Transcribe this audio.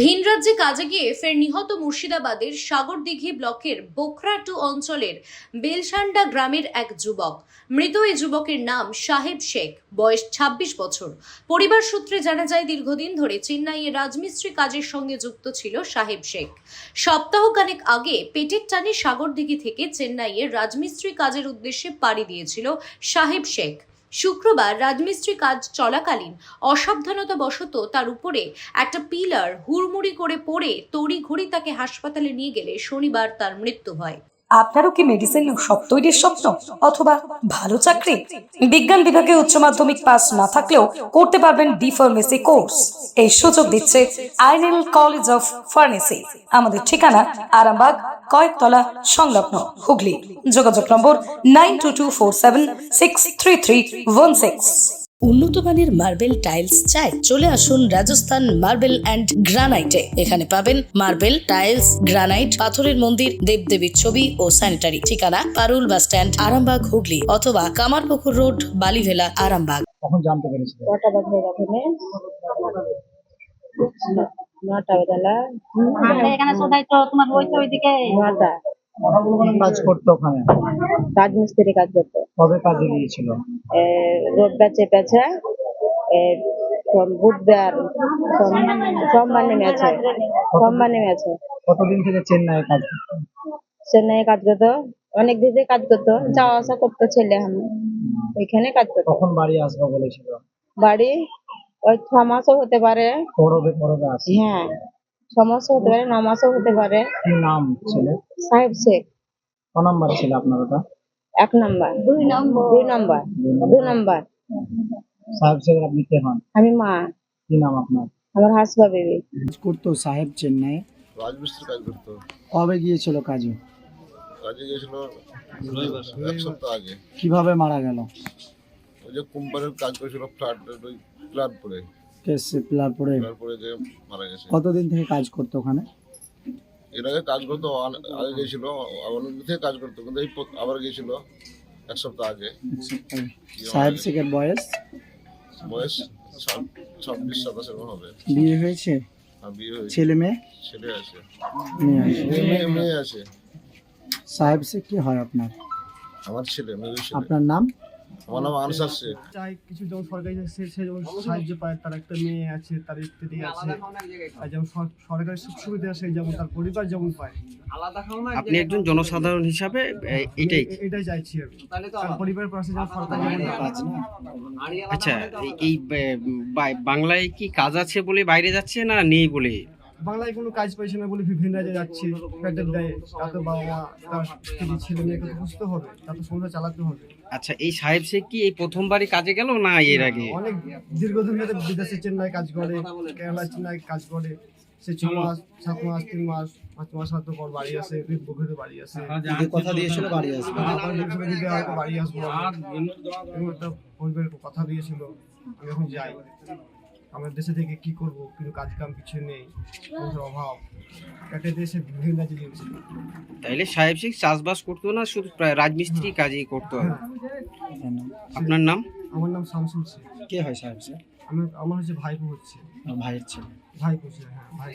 ভিন রাজ্যে কাজে গিয়ে ফের নিহত মুর্শিদাবাদের সাগরদিঘি ব্লকের বোখরাটু অঞ্চলের বেলসান্ডা গ্রামের এক যুবক। মৃত এই যুবকের নাম সাহেব শেখ, বয়স ২৬ বছর। পরিবার সূত্রে জানা যায়, দীর্ঘদিন ধরে চেন্নাইয়ে রাজমিস্ত্রি কাজের সঙ্গে যুক্ত ছিল সাহেব শেখ। সপ্তাহখানেক আগে পেটের টানে সাগরদিঘি থেকে চেন্নাইয়ে রাজমিস্ত্রি কাজের উদ্দেশ্যে পাড়ি দিয়েছিল সাহেব শেখ। শুক্রবার রাজমিস্ত্রি কাজ চলাকালীন অসাবধানতা বশত তার উপরে একটা পিলার হুড়মুড়ি করে পড়ে তড়ি ঘড়ি তাকে হাসপাতালে নিয়ে গেলে শনিবার তার মৃত্যু হয়। আপনারও কি মেডিসিন শপ তৈরির স্বপ্ন? অথবা ভালো চাকরি? বিজ্ঞান বিভাগে উচ্চ মাধ্যমিক পাস না থাকলেও করতে পারবেন ডি ফার্মেসি কোর্স এই সুযোগ দিচ্ছে আইনেল কলেজ অফ ফার্মেসি আমাদের ঠিকানা আরামবাগ কয়েকতলা সংলগ্ন হুগলি। যোগাযোগ number nine two two four seven six three three one six. উন্নত মানের মার্বেল টাইলস চাই চলে আসুন রাজস্থান মার্বেল অ্যান্ড গ্রানাইটে। এখানে পাবেন মার্বেল টাইলস গ্রানাইট পাথরের মন্দির দেবদেবীর ছবি ও স্যানিটারি ঠিকানা পারুল বাস স্ট্যান্ড আরামবাগ হুগলি অথবা কামারপুকুর রোড বালিভেলা আরামবাগ। কখন জানতে পেরেছিলেন? নটা বেলা। এখানে সদাই তো তোমার ওই ওইদিকে। নটা। কাজ করতো ওখানে? রাজমিস্ত্রি কাজ করতো। কবে কাজে গিয়েছিল? এ, রোববার চেপেছে এ, সোম- বুধবার সোমবার নেমেছে। কতদিন থেকে চেন্নাই কাজ করতো? চেন্নাই কাজ করতো। অনেক দিন কাজ করতো। যাওয়া আসা করতো ছেলে আমি। ওইখানে কাজ করতো। কখন বাড়ি আসব বলেছিল? বাড়ি ওই ছ মাসও হতে পারে। পরবে পরবে আসি হ্যাঁ ছ মাসও হতে পারে ন মাসও হতে পারে। কি নাম ছেলে? সাহেব শেখ। ক নাম্বার ছিল আপনার ওটা? এক নম্বর। দুই নম্বর। দুই নম্বর। দু নম্বর। সাহেব শেখ আপনি কে হন? আমি মা। কি নাম আপনার? আমার হাসবা বেবি। কাজ করতো সাহেব চেন্নাই। রাজমিস্ত্রি কাজ করতো। কবে গিয়েছিল কাজে? কাজে গিয়েছিল এক সপ্তাহ আগে। কীভাবে মারা গেল? ওই যে কোম্পানির কাজ করেছিল ফ্ল্যাট ওই ফ্ল্যাট পরে কেসে পিলার পরে ফ্ল্যাট পরে যে মারা গেছে। কতদিন থেকে কাজ করতো ওখানে? এর আগে কাজ করতো আগে গিয়েছিল অনেক থেকে কাজ করতো কিন্তু এই আবার গিয়েছিল এক সপ্তাহ আগে। সাহেব শেখের বয়স? বয়স ছাব- ছাব্বিশ সাতাশ এরকম হবে। বিয়ে হয়েছে? বিয়ে হয়েছে। ছেলে মেয়ে? ছেলে আছে। মেয়ে আছে। সাহেব শেখ কি হয় আপনার? আমার ছেলে। আপনার নাম? আমার নাম আনসার শেখ। চাই কিছু যেমন সরকারি সে যেমন সাহায্য পায় তার একটা মেয়ে আছে তার স্ত্রী আছে। আর যেমন সর- সরকারি সুখ সুবিধা আছে যেমন তার পরিবার যেমন পায়। আপনি একজন জনসাধারণ হিসাবে এ, এটাই। এটাই চাইছি আমি। তার পরিবারের পাশে যেমন সরকার আচ্ছা এই- বাংলায় কি কাজ আছে বলে বাইরে যাচ্ছে না নেই বলে? বাংলায় কোনো কাজ পাইছে না বলে বিভিন্ন রাজ্যে যাচ্ছি পেটের দেয় তাতে বাবা মা তার স্ত্রী ছেলে মেয়েকে তো বুঝতে হবে তো সংসার চালাতে হবে। আচ্ছা এই সাহেব শেখ কি এই প্রথমবারই কাজে গেল না এর আগে? অনেক দীর্ঘদিন ধরে বিদেশে চেন্নাই কাজ করে কেরালা চেন্নাই কাজ করে সে ছ মাস সাত মাস তিন মাস পাঁচ মাস হয়তো পর বাড়ি আসে বুকেতে বাড়ি আসে। কথা দিয়েছিল বাড়ি আসবে। হয়তো বাড়ি আসব। কথা দিয়েছিল আমি এখন যাই। আমার দেশে থেকে কি করব? কিন্তু কাজ কাম কিছু নেই কোনো অভাব। একটা দেশে বিভিন্ন রাজ্যে গিয়েছি তাইলে সাহেব শেখ চাষবাস করতো না? শুধু প্রায় রাজমিস্ত্রি কাজই করতো আপনার নাম? আমার নাম শামসুল শেখ। কে হয় সাহেব শেখ? আমি আমার হচ্ছে ভাইপো হচ্ছে। ভাইয়ের ছেলে। ভাইপো হ্যাঁ ভাই